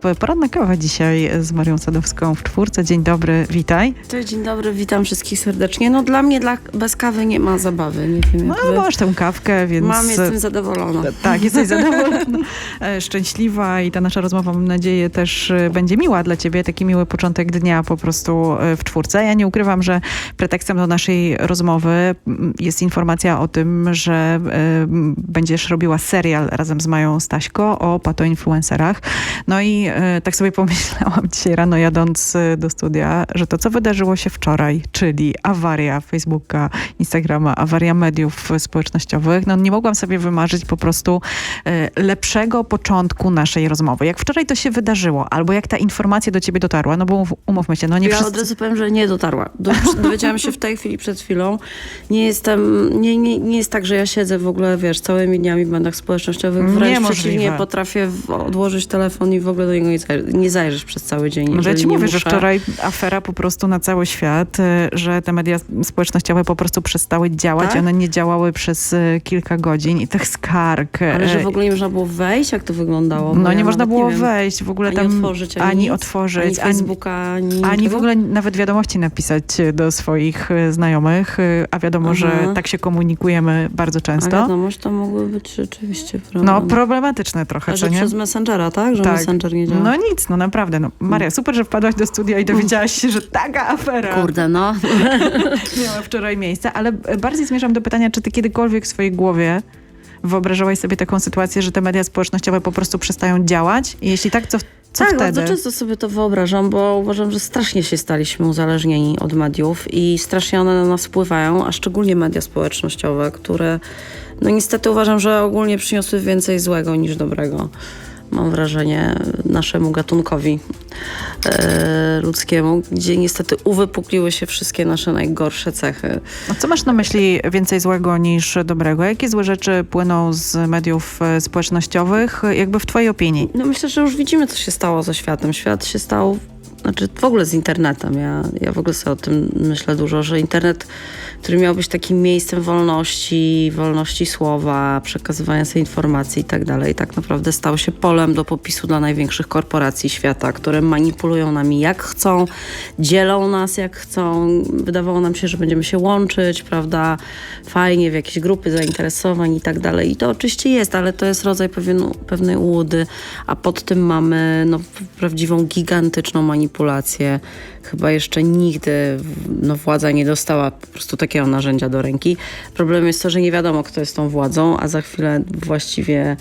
Poranna kawa dzisiaj z Marią Sadowską w czwórce. Dzień dobry, witaj. Cześć, dzień dobry, witam wszystkich serdecznie. No dla mnie dla, bez kawy nie ma zabawy, nie wiem No, masz tę kawkę, więc... Mam, jestem zadowolona. Tak, jesteś zadowolona, e, szczęśliwa i ta nasza rozmowa, mam nadzieję, też e, będzie miła dla ciebie. Taki miły początek dnia po prostu e, w czwórce. Ja nie ukrywam, że pretekstem do naszej rozmowy mm, jest informacja o tym, że będziesz robiła serial razem z Mają Staśko o patoinfluencerach. No i e, tak sobie pomyślałam dzisiaj rano jadąc e, do studia, że to, co wydarzyło się wczoraj, czyli awaria Facebooka, Instagrama, awaria mediów społecznościowych, no nie mogłam sobie wymarzyć po prostu e, lepszego początku naszej rozmowy. Jak wczoraj to się wydarzyło, albo jak ta informacja do ciebie dotarła, no bo umów- umówmy się, no nie ja wszyscy... od razu powiem, że nie dotarła. Do, dowiedziałam się w tej chwili przed chwilą. Nie jestem, nie, nie, nie jest tak, że ja siedzę w ogóle, wiesz, całymi dniami w mediach społecznościowych. Wręcz Niemożliwe. przeciwnie, potrafię odłożyć telefon i w ogóle do niego nie, nie zajrzeć przez cały dzień. Może ja ci nie mówię, że muszę. wczoraj afera po prostu na cały świat, e, że te media społecznościowe po prostu przestały działać. Tak? One nie działały przez e, kilka godzin i tych skarg. Ale że w ogóle nie można było wejść, jak to wyglądało? No ja nie można było wiem. wejść w ogóle Ani tam. otworzyć, ani, ani otworzyć, ani Facebooka, ani, Ani w ogóle nawet wiadomości napisać do swoich znajomych, a wiadomo, że Aha. tak się komunikujemy bardzo A często. wiadomość to mogły być rzeczywiście problem. No, problematyczne trochę, A że nie? przez Messengera, tak? Że Tak. Messenger nie No nic, no naprawdę. No. Maria, super, że wpadłaś do studia i dowiedziałaś się, że taka afera Kurde, no. miała wczoraj miejsce, ale bardziej zmierzam do pytania, czy ty kiedykolwiek w swojej głowie wyobrażałaś sobie taką sytuację, że te media społecznościowe po prostu przestają działać? I jeśli tak, co, co tak, wtedy? bardzo często sobie to wyobrażam, bo uważam, że strasznie się staliśmy uzależnieni od mediów i strasznie one na nas wpływają, a szczególnie media społecznościowe, które no niestety uważam, że ogólnie przyniosły więcej złego niż dobrego. Mam wrażenie naszemu gatunkowi e, ludzkiemu, gdzie niestety uwypukliły się wszystkie nasze najgorsze cechy. No, co masz na myśli więcej złego niż dobrego? Jakie złe rzeczy płyną z mediów e, społecznościowych, jakby w twojej opinii? No myślę, że już widzimy, co się stało ze światem. Świat się stał, znaczy w ogóle z internetem. Ja, ja w ogóle sobie o tym myślę dużo, że internet, który miał być takim miejscem wolności, wolności słowa, przekazywania sobie informacji i tak dalej, tak naprawdę stał się polem do popisu dla największych korporacji świata, które manipulują nami jak chcą, dzielą nas jak chcą. Wydawało nam się, że będziemy się łączyć, prawda, fajnie w jakieś grupy zainteresowań i tak dalej. I to oczywiście jest, ale to jest rodzaj pewien, pewnej ułudy, a pod tym mamy no, prawdziwą gigantyczną manipulację. Chyba jeszcze nigdy no, władza nie dostała po prostu takiego narzędzia do ręki. Problem jest to, że nie wiadomo, kto jest tą władzą, a za chwilę właściwie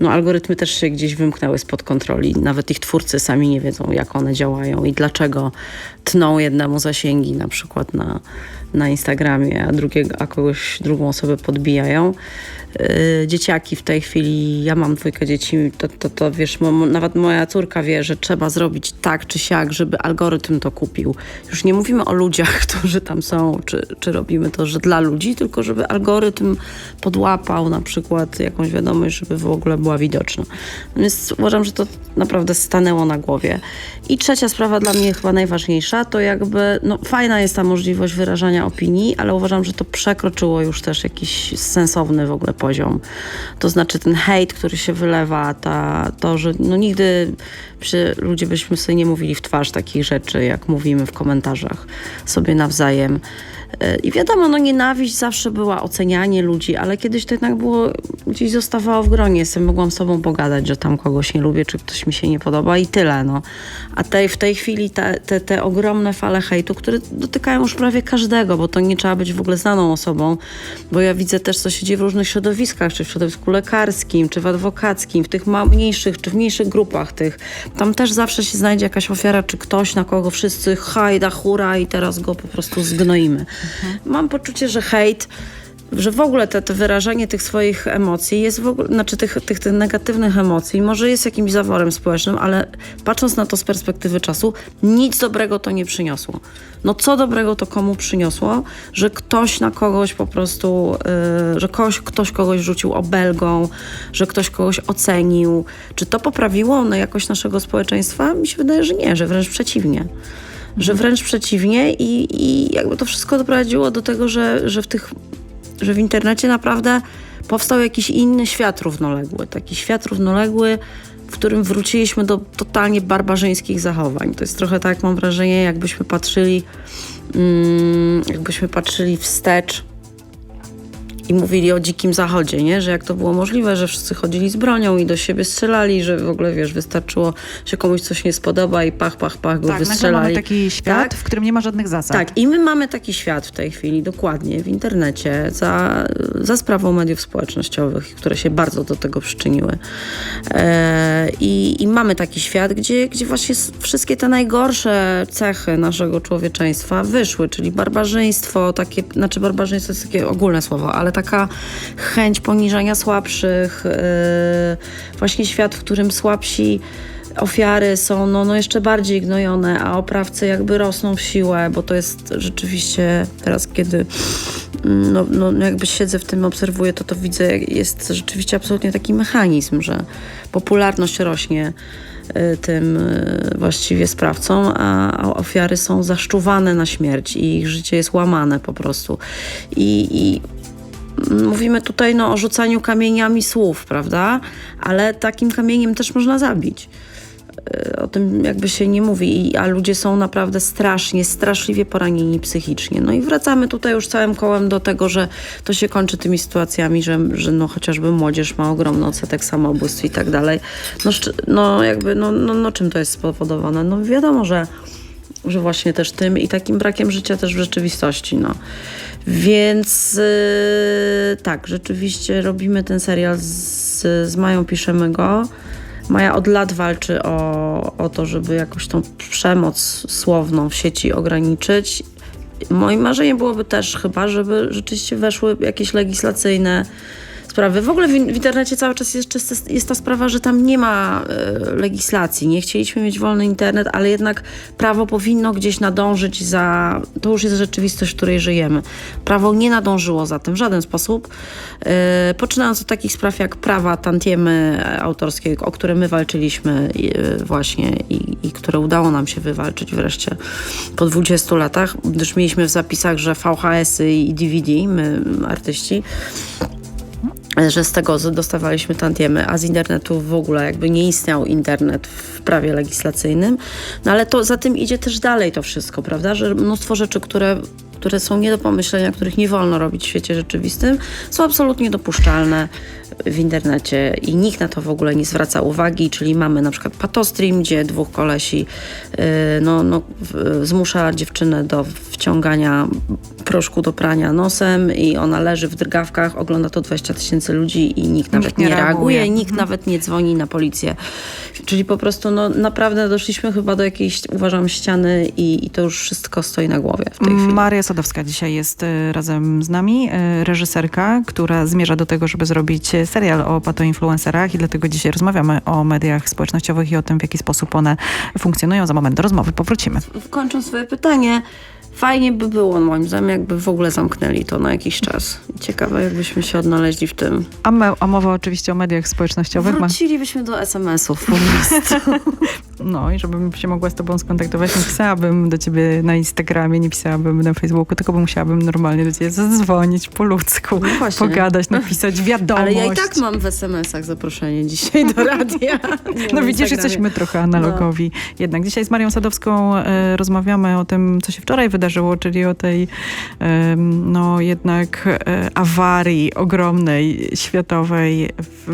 no, algorytmy też się gdzieś wymknęły spod kontroli. Nawet ich twórcy sami nie wiedzą, jak one działają i dlaczego tną jednemu zasięgi na przykład na, na Instagramie, a, drugiego, a kogoś, drugą osobę podbijają. Yy, dzieciaki w tej chwili, ja mam dwójkę dzieci, to, to, to wiesz, mo, nawet moja córka wie, że trzeba zrobić tak czy siak, żeby algorytm to kupił. Już nie mówimy o ludziach, którzy tam są, czy, czy robimy to, że dla ludzi, tylko żeby algorytm podłapał na przykład jakąś wiadomość, żeby w ogóle była widoczna. Więc uważam, że to naprawdę stanęło na głowie. I trzecia sprawa dla mnie chyba najważniejsza, to jakby, no fajna jest ta możliwość wyrażania opinii, ale uważam, że to przekroczyło już też jakiś sensowny w ogóle poziom. To znaczy ten hejt, który się wylewa, ta, to, że no nigdy przy, ludzie byśmy sobie nie mówili w twarz takich rzeczy, jak mówimy w komentarzach sobie nawzajem. E, I wiadomo, no nienawiść zawsze była ocenianie ludzi, ale kiedyś to jednak było, gdzieś zostawało w gronie. Jestem, mogłam z sobą pogadać, że tam kogoś nie lubię, czy ktoś mi się nie podoba i tyle, no. A tej, w tej chwili te, te, te ogromne fale hejtu, które dotykają już prawie każdego, bo to nie trzeba być w ogóle znaną osobą, bo ja widzę też, co się dzieje w różnych środowiskach, czy w środowisku lekarskim, czy w adwokackim, w tych mniejszych, czy w mniejszych grupach tych. Tam też zawsze się znajdzie jakaś ofiara, czy ktoś, na kogo wszyscy hajda, hura i teraz go po prostu zgnoimy. Mam poczucie, że hejt że w ogóle te, wyrażanie tych swoich emocji jest w ogóle, znaczy tych, tych, tych negatywnych emocji, może jest jakimś zaworem społecznym, ale patrząc na to z perspektywy czasu, nic dobrego to nie przyniosło. No co dobrego to komu przyniosło, że ktoś na kogoś po prostu, yy, że ktoś, ktoś kogoś rzucił obelgą, że ktoś kogoś ocenił. Czy to poprawiło no, jakość naszego społeczeństwa? Mi się wydaje, że nie, że wręcz przeciwnie że wręcz przeciwnie i, i jakby to wszystko doprowadziło do tego, że, że w tych, że w internecie naprawdę powstał jakiś inny świat równoległy. Taki świat równoległy, w którym wróciliśmy do totalnie barbarzyńskich zachowań. To jest trochę tak, mam wrażenie, jakbyśmy patrzyli, mm, jakbyśmy patrzyli wstecz i mówili o dzikim zachodzie, nie? Że jak to było możliwe, że wszyscy chodzili z bronią i do siebie strzelali, że w ogóle, wiesz, wystarczyło, że komuś coś nie spodoba i pach, pach, pach, go Tak, wystrzelali. mamy taki świat, Tak? w którym nie ma żadnych zasad. Tak, i my mamy taki świat w tej chwili, dokładnie, w internecie, za, za sprawą mediów społecznościowych, które się bardzo do tego przyczyniły. E, i, I mamy taki świat, gdzie, gdzie właśnie wszystkie te najgorsze cechy naszego człowieczeństwa wyszły, czyli barbarzyństwo, takie, znaczy barbarzyństwo jest takie ogólne słowo, ale taka chęć poniżania słabszych, e, właśnie świat, w którym słabsi ofiary są no, no jeszcze bardziej gnojone, a oprawcy jakby rosną w siłę, bo to jest rzeczywiście teraz, kiedy mm, no, no, jakby siedzę w tym, obserwuję, to to widzę, jest rzeczywiście absolutnie taki mechanizm, że popularność rośnie y, tym y, właściwie sprawcom, a, a ofiary są zaszczuwane na śmierć i ich życie jest łamane po prostu. I, i mówimy tutaj no, o rzucaniu kamieniami słów, prawda? Ale takim kamieniem też można zabić. Y, O tym jakby się nie mówi, a ludzie są naprawdę strasznie, straszliwie poranieni psychicznie. No i wracamy tutaj już całym kołem do tego, że to się kończy tymi sytuacjami, że, że no chociażby młodzież ma ogromny odsetek samobójstw i tak dalej. No, no jakby, no, no, no czym to jest spowodowane? No wiadomo, że że właśnie też tym i takim brakiem życia też w rzeczywistości, no. Więc yy, tak, rzeczywiście robimy ten serial z, z Mają, piszemy go. Maja od lat walczy o, o to, żeby jakoś tą przemoc słowną w sieci ograniczyć. Moim marzeniem byłoby też chyba, żeby rzeczywiście weszły jakieś legislacyjne sprawy. W ogóle w, w internecie cały czas jest, jest ta sprawa, że tam nie ma e, legislacji. Nie chcieliśmy mieć wolny internet, ale jednak prawo powinno gdzieś nadążyć za. To już jest rzeczywistość, w której żyjemy. Prawo nie nadążyło za tym w żaden sposób. E, poczynając od takich spraw jak prawa tantiemy autorskie, o które my walczyliśmy e, właśnie i, i które udało nam się wywalczyć wreszcie po 20 latach, gdyż mieliśmy w zapisach, że VHS-y i DVD, my artyści, że z tego dostawaliśmy tantiemy, a z internetu w ogóle jakby nie istniał internet w prawie legislacyjnym. No ale to za tym idzie też dalej to wszystko, prawda? Że mnóstwo rzeczy, które, które są nie do pomyślenia, których nie wolno robić w świecie rzeczywistym, są absolutnie dopuszczalne w internecie i nikt na to w ogóle nie zwraca uwagi, czyli mamy na przykład patostream, gdzie dwóch kolesi yy, no, no, zmusza dziewczynę do wciągania proszku do prania nosem i ona leży w drgawkach, ogląda to 20 tysięcy ludzi i nikt nawet nie nie, reaguje, reaguje. nikt nawet nie dzwoni na policję. Czyli po prostu no, naprawdę doszliśmy chyba do jakiejś, uważam, ściany i, i to już wszystko stoi na głowie w tej chwili. Maria Sadowska dzisiaj jest e, razem z nami, e, reżyserka, która zmierza do tego, żeby zrobić e, serial o patoinfluencerach i dlatego dzisiaj rozmawiamy o mediach społecznościowych i o tym, w jaki sposób one funkcjonują. Za moment do rozmowy powrócimy. Kończąc swoje pytanie, fajnie by było moim zdaniem, jakby w ogóle zamknęli to na jakiś czas. Ciekawe, jakbyśmy się odnaleźli w tym. A, me, a mowa oczywiście o mediach społecznościowych. Wrócilibyśmy do SMS-ów po prostu. no i żebym się mogła z tobą skontaktować, nie pisałabym do ciebie na Instagramie, nie pisałabym na Facebooku, tylko bym musiałabym normalnie do ciebie zadzwonić po ludzku, No pogadać, napisać wiadomość. Ale ja i tak mam w SMS-ach zaproszenie dzisiaj do radia. No widzisz, jesteśmy trochę analogowi. Jednak dzisiaj z Marią Sadowską e, rozmawiamy o tym, co się wczoraj wydarzyło, czyli o tej no jednak e, awarii ogromnej, światowej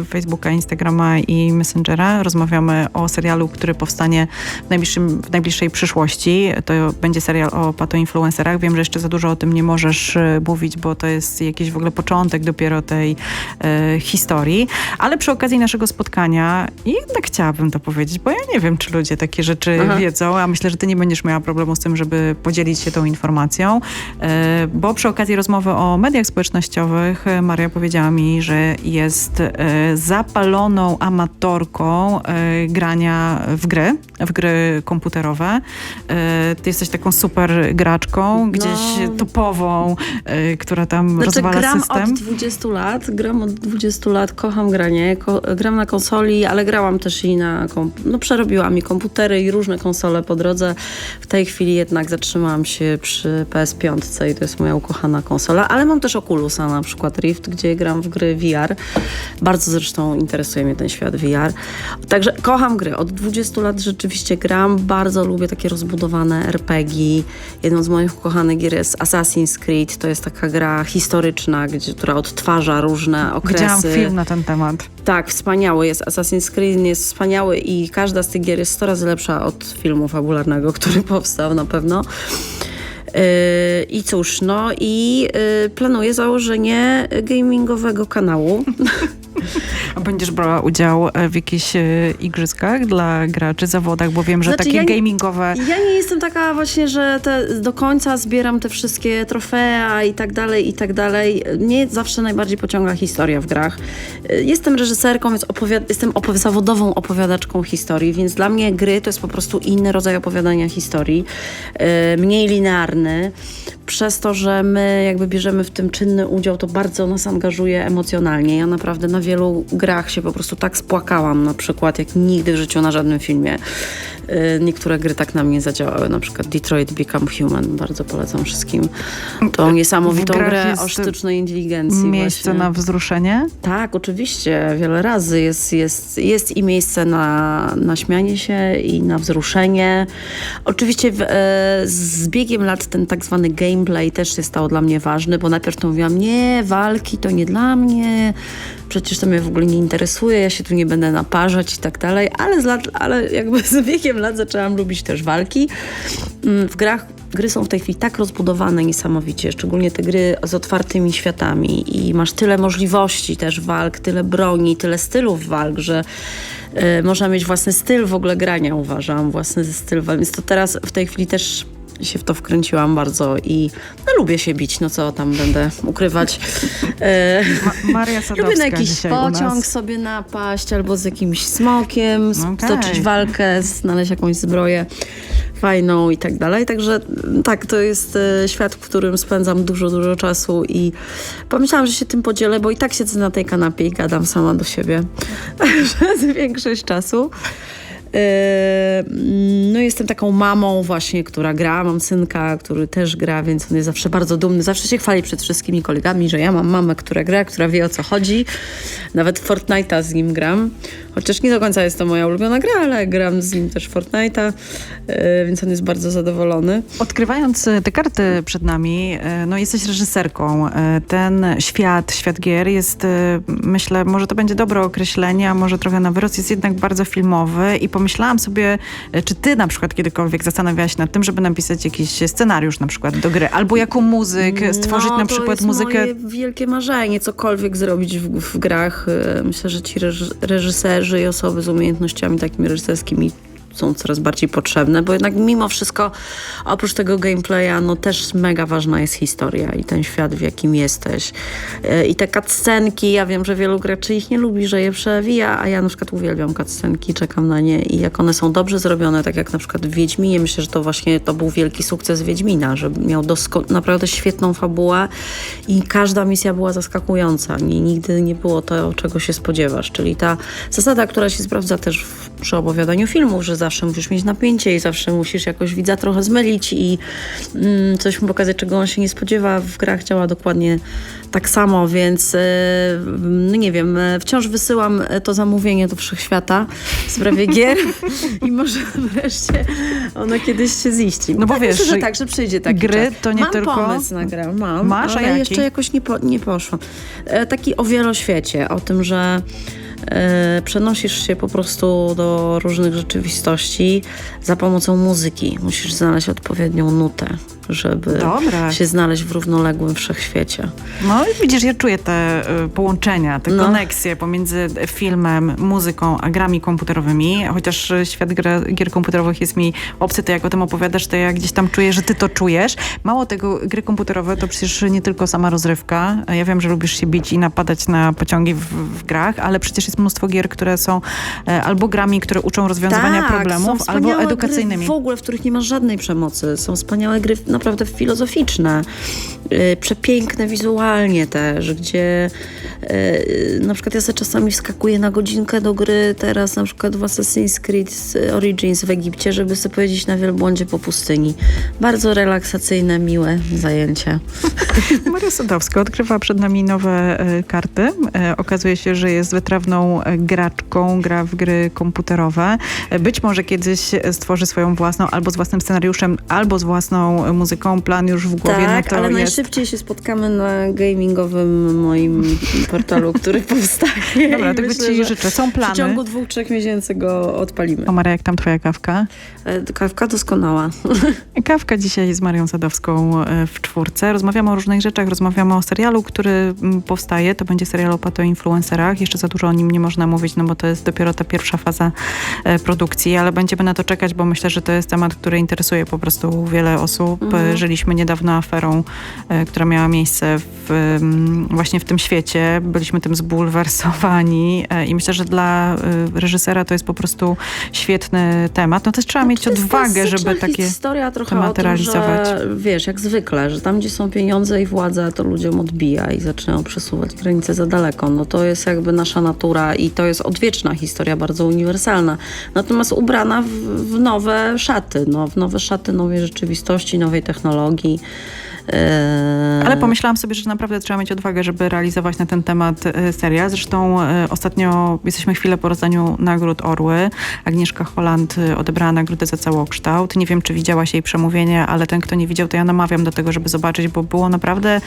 Facebooka, Instagrama i Messengera. Rozmawiamy o serialu, który powstanie w, najbliższym, w najbliższej przyszłości. To będzie serial o patoinfluencerach. Wiem, że jeszcze za dużo o tym nie możesz e, mówić, bo to jest jakiś w ogóle początek dopiero tej e, historii. Ale przy okazji naszego spotkania jednak chciałabym to powiedzieć, bo ja nie wiem, czy ludzie takie rzeczy Aha. wiedzą, a myślę, że ty nie będziesz miała problemu z tym, żeby podzielić się tą informacją, e, bo przy okazji rozmowy o mediach społecznościowych e, Maria powiedziała mi, że jest e, zapaloną amatorką grania w gry, w gry komputerowe. Ty jesteś taką super graczką, gdzieś No. topową, która tam Znaczy rozwala gram system. od 20 lat, gram od 20 lat, kocham granie, ko gram na konsoli, ale grałam też i na, no przerobiłam i komputery i różne konsole po drodze. W tej chwili jednak zatrzymałam się przy PS5 i to jest moja ukochana konsola, ale mam też Oculusa na przykład Rift, gdzie gram w gry VR. Bardzo zresztą interesuje mnie ten świat VR. Także kocham gry. Od 20 lat rzeczywiście gram. Bardzo lubię takie rozbudowane RPG. Jedną z moich ukochanych gier jest Assassin's Creed. To jest taka gra historyczna, gdzie, która odtwarza różne okresy. Widziałam film na ten temat. Tak, wspaniały jest. Assassin's Creed jest wspaniały i każda z tych gier jest 100 razy lepsza od filmu fabularnego, który powstał na pewno. Yy, I cóż, no i yy, planuję założenie gamingowego kanału. A będziesz brała udział e, w jakichś e, igrzyskach dla graczy, zawodach, bo wiem, że Znaczy, takie ja nie- gamingowe... Ja nie jestem taka właśnie, że te, do końca zbieram te wszystkie trofea i tak dalej, i tak dalej. Mnie zawsze najbardziej pociąga historia w grach. Y, Jestem reżyserką, więc opowiad- jestem opowi- zawodową opowiadaczką historii, więc dla mnie gry to jest po prostu inny rodzaj opowiadania historii, mniej linearny. Przez to, że my jakby bierzemy w tym czynny udział, to bardzo nas angażuje emocjonalnie. Ja naprawdę na wielu grach się po prostu tak spłakałam, na przykład jak nigdy w życiu na żadnym filmie. Y, Niektóre gry tak na mnie zadziałały, na przykład Detroit Become Human, bardzo polecam wszystkim. Tą niesamowitą grach grę o sztucznej inteligencji. Miejsce właśnie. na wzruszenie? Tak, oczywiście, wiele razy jest, jest, jest i miejsce na, na śmianie się i na wzruszenie. Oczywiście w, e, z biegiem lat ten tak zwany gameplay też się stał dla mnie ważny, bo najpierw to mówiłam, nie, walki to nie dla mnie, przecież to mnie w ogóle nie interesuje, ja się tu nie będę naparzać i tak dalej, ale, z lat, ale jakby z biegiem lat zaczęłam lubić też walki. Mm, W grach Gry są w tej chwili tak rozbudowane niesamowicie, szczególnie te gry z otwartymi światami i masz tyle możliwości też walk, tyle broni, tyle stylów walk, że y, można mieć własny styl w ogóle grania, uważam, własny styl. Więc to teraz w tej chwili też się w to wkręciłam bardzo i no, lubię się bić, no co tam będę ukrywać. E, Ma- Maria Sadowska Lubię na jakiś pociąg sobie napaść albo z jakimś smokiem, Okej. stoczyć walkę, znaleźć jakąś zbroję fajną i tak dalej. Także mm, tak, to jest e, świat, w którym spędzam dużo, dużo czasu i pomyślałam, że się tym podzielę, bo i tak siedzę na tej kanapie i gadam sama do siebie przez większość czasu. E, No jestem taką mamą właśnie, która gra, mam synka, który też gra, więc on jest zawsze bardzo dumny, zawsze się chwali przed wszystkimi kolegami, że ja mam mamę, która gra, która wie o co chodzi. Nawet Fortnite'a z nim gram, chociaż nie do końca jest to moja ulubiona gra, ale gram z nim też Fortnite'a, e, więc on jest bardzo zadowolony. Odkrywając e, te karty przed nami, e, no jesteś reżyserką. Ten świat, świat gier jest, myślę, może to będzie dobre określenie, a może trochę na wyrost, jest jednak bardzo filmowy i pomyślałam sobie, czy ty na przykład kiedykolwiek zastanawiałaś się nad tym, żeby napisać jakiś scenariusz na przykład do gry, albo jako muzyk, stworzyć no, na to przykład jest muzykę moje wielkie marzenie, cokolwiek zrobić w, w grach. Myślę, że ci reż- reżyserzy i osoby z umiejętnościami takimi reżyserskimi są coraz bardziej potrzebne, bo jednak mimo wszystko oprócz tego gameplaya, no też mega ważna jest historia i ten świat, w jakim jesteś. E, I te cutscenki, ja wiem, że wielu graczy ich nie lubi, że je przewija, a ja na przykład uwielbiam cutscenki, czekam na nie i jak one są dobrze zrobione, tak jak na przykład w Wiedźminie, myślę, że to właśnie to był wielki sukces Wiedźmina, że miał naprawdę świetną fabułę i każda misja była zaskakująca. Nie, nigdy nie było to, czego się spodziewasz, czyli ta zasada, która się sprawdza też w, przy opowiadaniu filmów, że zawsze musisz mieć napięcie i zawsze musisz jakoś widza trochę zmylić i mm, coś mu pokazać, czego on się nie spodziewa. W grach działa dokładnie tak samo, więc e, no nie wiem, e, wciąż wysyłam e, to zamówienie do wszechświata w sprawie gier i może wreszcie ono kiedyś się ziści. No bo tak, wiesz, myślę, że tak, że przyjdzie taki gry czas. to nie mam tylko- pomysł na grę, mam, Masz, ale jeszcze jakoś nie, po, nie poszłam. E, taki o wieloświecie, o tym, że przenosisz się po prostu do różnych rzeczywistości za pomocą muzyki. Musisz znaleźć odpowiednią nutę. Żeby Dobre. się znaleźć w równoległym wszechświecie. No i widzisz, ja czuję te y, połączenia, te No. koneksje pomiędzy filmem, muzyką, a grami komputerowymi. Chociaż świat gra, gier komputerowych jest mi obcy, to jak o tym opowiadasz, to ja gdzieś tam czuję, że ty to czujesz. Mało tego, gry komputerowe to przecież nie tylko sama rozrywka. Ja wiem, że lubisz się bić i napadać na pociągi w, w grach, ale przecież jest mnóstwo gier, które są e, albo grami, które uczą rozwiązywania Tak, problemów, albo edukacyjnymi. Gry w ogóle, w których nie ma żadnej przemocy. Są wspaniałe gry naprawdę filozoficzne, przepiękne wizualnie też, gdzie yy, na przykład ja sobie czasami wskakuję na godzinkę do gry teraz na przykład w Assassin's Creed Origins w Egipcie, żeby sobie powiedzieć na wielbłądzie po pustyni. Bardzo relaksacyjne, miłe zajęcie. Maria Sadowska odkrywa przed nami nowe e, karty. Okazuje się, że jest wytrawną graczką, gra w gry komputerowe. Być może kiedyś stworzy swoją własną, albo z własnym scenariuszem, albo z własną muzyką. Plan już w głowie, tak, no to jest... najszybciej się spotkamy na gamingowym moim portalu, który powstaje. Dobra, tego myślę, ci życzę. Są W plany. ciągu dwóch, trzech miesięcy go odpalimy. O Maria, jak tam twoja kawka? E, Kawka doskonała. Kawka dzisiaj z Marią Sadowską e, w czwórce. Rozmawiamy o różnych rzeczach, rozmawiamy o serialu, który mm, powstaje. To będzie serial o patoinfluencerach. Jeszcze za dużo o nim nie można mówić, no bo to jest dopiero ta pierwsza faza e, produkcji, ale będziemy na to czekać, bo myślę, że to jest temat, który interesuje po prostu wiele osób. Mhm. Żyliśmy niedawno aferą, która miała miejsce w, właśnie w tym świecie. Byliśmy tym zbulwersowani e, i myślę, że dla e, reżysera to jest po prostu świetny temat. No też trzeba mieć To jest odwagę, żeby takie... historia trochę tematy tym, realizować. Że, wiesz, jak zwykle, że tam, gdzie są pieniądze i władza, to ludziom odbija i zaczynają przesuwać granice za daleko. No to jest jakby nasza natura i to jest odwieczna historia, bardzo uniwersalna. Natomiast ubrana w, w nowe szaty, no, w nowe szaty nowej rzeczywistości, nowej technologii. Ale pomyślałam sobie, że naprawdę trzeba mieć odwagę, żeby realizować na ten temat e, serial. Zresztą e, ostatnio jesteśmy chwilę po rozdaniu nagród Orły. Agnieszka Holland e, odebrała nagrodę za całokształt. Nie wiem, czy widziałaś jej przemówienie, ale ten, kto nie widział, to ja namawiam do tego, żeby zobaczyć, bo było naprawdę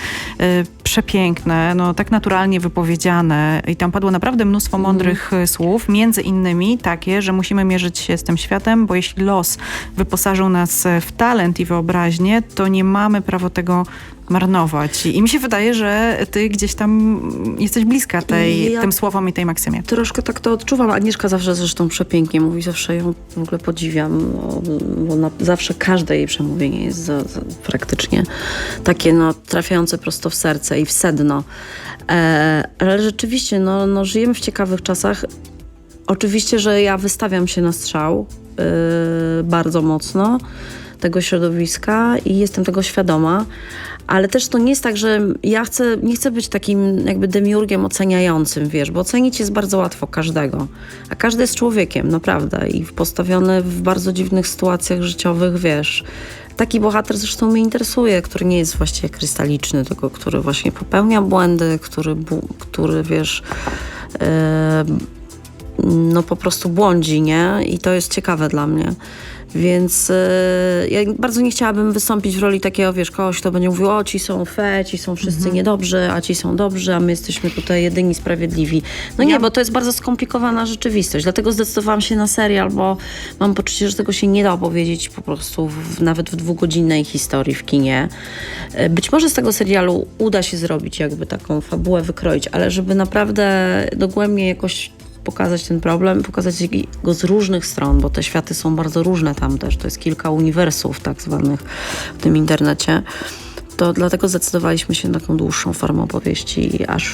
przepiękne, no tak naturalnie wypowiedziane i tam padło naprawdę mnóstwo mądrych e, słów, między innymi takie, że musimy mierzyć się z tym światem, bo jeśli los wyposażył nas w talent i wyobraźnię, to nie mamy prawa tego marnować. I mi się wydaje, że ty gdzieś tam jesteś bliska tej, Ja- tym słowom i tej maksymie. Troszkę tak to odczuwam. Agnieszka zawsze zresztą przepięknie mówi, zawsze ją w ogóle podziwiam, bo, na, zawsze każde jej przemówienie jest za, za, praktycznie takie no, trafiające prosto w serce i w sedno. E, ale rzeczywiście, no, no, żyjemy w ciekawych czasach. Oczywiście, że ja wystawiam się na strzał y, bardzo mocno tego środowiska i jestem tego świadoma. Ale też to nie jest tak, że ja chcę, nie chcę być takim jakby demiurgiem oceniającym, wiesz, bo ocenić jest bardzo łatwo każdego. A każdy jest człowiekiem, naprawdę. I postawiony w bardzo dziwnych sytuacjach życiowych, wiesz. Taki bohater zresztą mnie interesuje, który nie jest właściwie krystaliczny, tylko który właśnie popełnia błędy, który, który wiesz, e, no po prostu błądzi, nie? I to jest ciekawe dla mnie. Więc e, ja bardzo nie chciałabym wystąpić w roli takiego, wiesz, kogoś, kto będzie mówił, o ci są fe, ci są wszyscy niedobrzy, a ci są dobrzy, a my jesteśmy tutaj jedyni sprawiedliwi. No nie, Ja- bo to jest bardzo skomplikowana rzeczywistość. Dlatego zdecydowałam się na serial, bo mam poczucie, że tego się nie da opowiedzieć po prostu w, nawet w dwugodzinnej historii w kinie. E, Być może z tego serialu uda się zrobić jakby taką fabułę wykroić, ale żeby naprawdę dogłębnie jakoś pokazać ten problem, pokazać go z różnych stron, bo te światy są bardzo różne tam też. To jest kilka uniwersów tak zwanych w tym internecie. To dlatego zdecydowaliśmy się na taką dłuższą formę opowieści, aż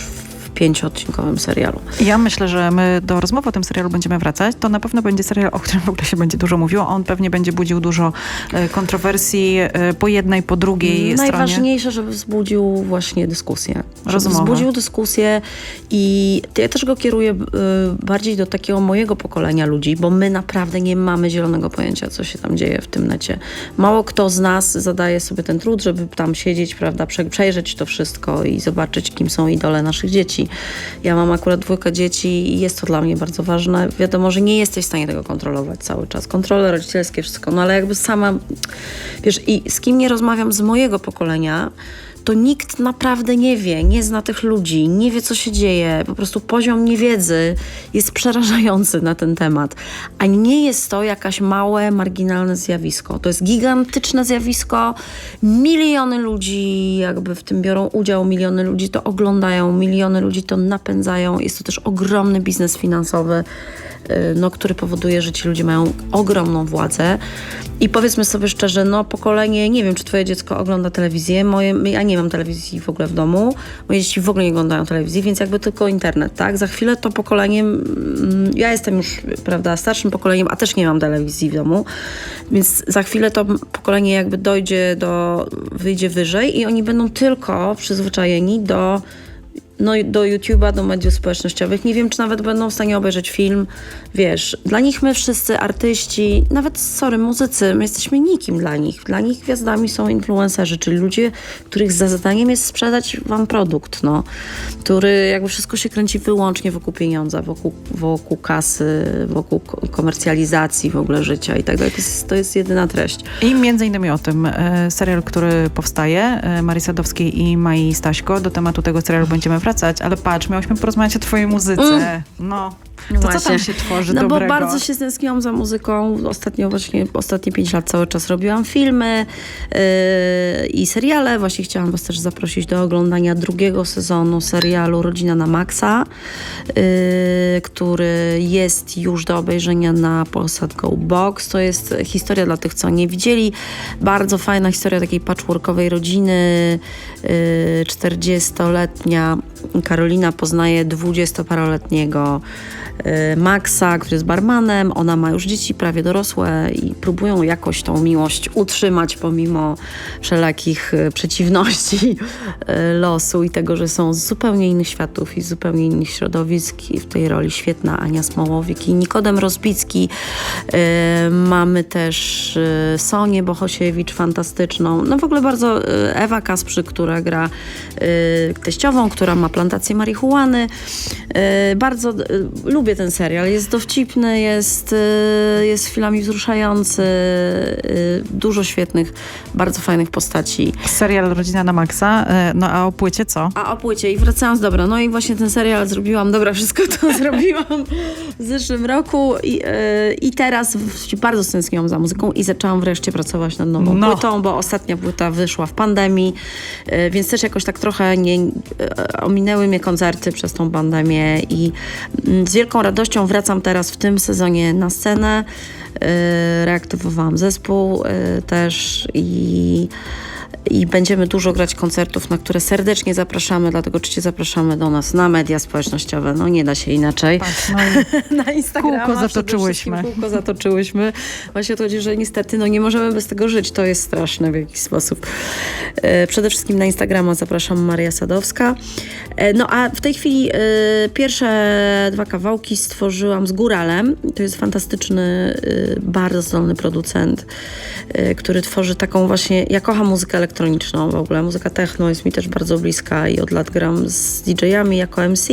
pięcioodcinkowym serialu. Ja myślę, że my do rozmowy o tym serialu będziemy wracać. To na pewno będzie serial, o którym w ogóle się będzie dużo mówiło. On pewnie będzie budził dużo e, kontrowersji e, po jednej, po drugiej stronie. Najważniejsze, żeby wzbudził właśnie dyskusję. Rozmowę. wzbudził dyskusję i ja też go kieruję y, bardziej do takiego mojego pokolenia ludzi, bo my naprawdę nie mamy zielonego pojęcia, co się tam dzieje w tym necie. Mało kto z nas zadaje sobie ten trud, żeby tam siedzieć, prawda, prze- przejrzeć to wszystko i zobaczyć, kim są idole naszych dzieci. Ja mam akurat dwójkę dzieci i jest to dla mnie bardzo ważne. Wiadomo, że nie jesteś w stanie tego kontrolować cały czas. Kontrole rodzicielskie, wszystko, no ale jakby sama, wiesz, i z kim nie rozmawiam z mojego pokolenia, to nikt naprawdę nie wie, nie zna tych ludzi, nie wie co się dzieje. Po prostu poziom niewiedzy jest przerażający na ten temat. A nie jest to jakaś małe, marginalne zjawisko. To jest gigantyczne zjawisko. Miliony ludzi jakby w tym biorą udział, miliony ludzi to oglądają, miliony ludzi to napędzają. Jest to też ogromny biznes finansowy y, no, który powoduje, że ci ludzie mają ogromną władzę. I powiedzmy sobie szczerze, no pokolenie, nie wiem, czy twoje dziecko ogląda telewizję, moje, ja nie mam telewizji w ogóle w domu, moje dzieci w ogóle nie oglądają telewizji, więc jakby tylko internet, tak? Za chwilę to pokolenie, mm, ja jestem już, prawda, starszym pokoleniem, a też nie mam telewizji w domu, więc za chwilę to pokolenie jakby dojdzie do, wyjdzie wyżej i oni będą tylko przyzwyczajeni do no, do YouTube'a, do mediów społecznościowych. Nie wiem, czy nawet będą w stanie obejrzeć film. Wiesz, dla nich my wszyscy artyści, nawet, sorry, muzycy, my jesteśmy nikim dla nich. Dla nich gwiazdami są influencerzy, czyli ludzie, których za zadaniem jest sprzedać wam produkt, no, który jakby wszystko się kręci wyłącznie wokół pieniądza, wokół, wokół kasy, wokół ko- komercjalizacji w ogóle życia i tak dalej. To jest, to jest jedyna treść. I między innymi o tym e, serial, który powstaje, e, Marii Sadowskiej i Mai Staśko. Do tematu tego serialu będziemy wracać, ale patrz, miałyśmy porozmawiać o twojej muzyce. No, to co tam Właśnie. się tworzy No dobrego? bo bardzo się stęskniłam za muzyką. Ostatnio właśnie, ostatnie pięć lat cały czas robiłam filmy yy, i seriale. Właśnie chciałam was też zaprosić do oglądania drugiego sezonu serialu Rodzina na Maxa, yy, który jest już do obejrzenia na Polsat Go Box. To jest historia dla tych, co nie widzieli. Bardzo fajna historia takiej patchworkowej rodziny. Yy, 40-letnia Karolina poznaje 20-paroletniego y, Maxa, który jest barmanem. Ona ma już dzieci prawie dorosłe i próbują jakoś tą miłość utrzymać pomimo wszelakich y, przeciwności y, losu i tego, że są z zupełnie innych światów i zupełnie innych środowisk. I w tej roli świetna Ania Smołowik i Nikodem Rozbicki. Y, Mamy też y, Sonię Bohosiewicz, fantastyczną. No w ogóle bardzo y, Ewa Kasprzy, która gra teściową, która ma plantację marihuany. Y, Bardzo y, lubię ten serial. Jest dowcipny, jest, y, jest chwilami wzruszający. Dużo świetnych, bardzo fajnych postaci. Serial Rodzina na Maxa. No a o płycie co? A o płycie i wracając, dobra, no i właśnie ten serial zrobiłam, dobra, wszystko to zrobiłam w zeszłym roku i, i teraz bardzo stęskniłam za muzyką i zaczęłam wreszcie pracować nad nową No. płytą, bo ostatnia płyta wyszła w pandemii, więc też jakoś tak trochę nie, ominęły mnie koncerty przez tą pandemię i z wielką radością wracam teraz w tym sezonie na scenę. Yy, reaktywowałam zespół yy, też i i będziemy dużo grać koncertów, na które serdecznie zapraszamy, dlatego oczywiście zapraszamy do nas na media społecznościowe. No nie da się inaczej. Patrz, no i Na Instagrama Kółko zatoczyłyśmy. Kółko zatoczyłyśmy. Właśnie o to chodzi, że niestety no, nie możemy bez tego żyć. To jest straszne w jakiś sposób. E, przede wszystkim na Instagrama zapraszam Maria Sadowska. E, no a w tej chwili e, pierwsze dwa kawałki stworzyłam z Góralem. To jest fantastyczny, bardzo zdolny producent, który tworzy taką właśnie... Ja kocham muzykę elektroniczną w ogóle. Muzyka techno jest mi też bardzo bliska i od lat gram z DJ-ami jako MC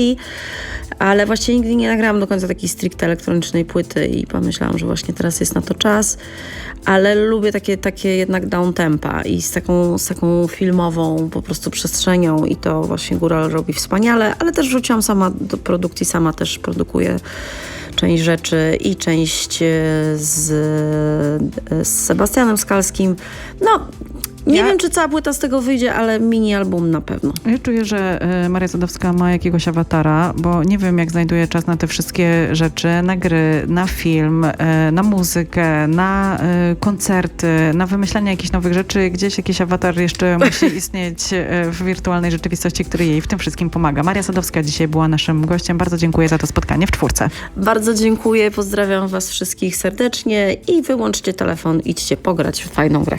ale właśnie nigdy nie nagrałam do końca takiej stricte elektronicznej płyty i pomyślałam, że właśnie teraz jest na to czas, ale lubię takie, takie jednak down tempa i z taką, z taką filmową po prostu przestrzenią i to właśnie Góral robi wspaniale, ale też wrzuciłam sama do produkcji, sama też produkuję część rzeczy i część e, z, e, z Sebastianem Skalskim. No, nie Ja- wiem, czy cała płyta z tego wyjdzie, ale mini album na pewno. Ja czuję, że e, Maria Sadowska ma jakiegoś awatara, bo nie wiem, jak znajduje czas na te wszystkie rzeczy, na gry, na film, e, na muzykę, na e, koncerty, na wymyślanie jakichś nowych rzeczy. Gdzieś jakiś awatar jeszcze musi istnieć w wirtualnej rzeczywistości, który jej w tym wszystkim pomaga. Maria Sadowska dzisiaj była naszym gościem. Bardzo dziękuję za to spotkanie w czwórce. Bardzo dziękuję, pozdrawiam Was wszystkich serdecznie i wyłączcie telefon, idźcie pograć w fajną grę.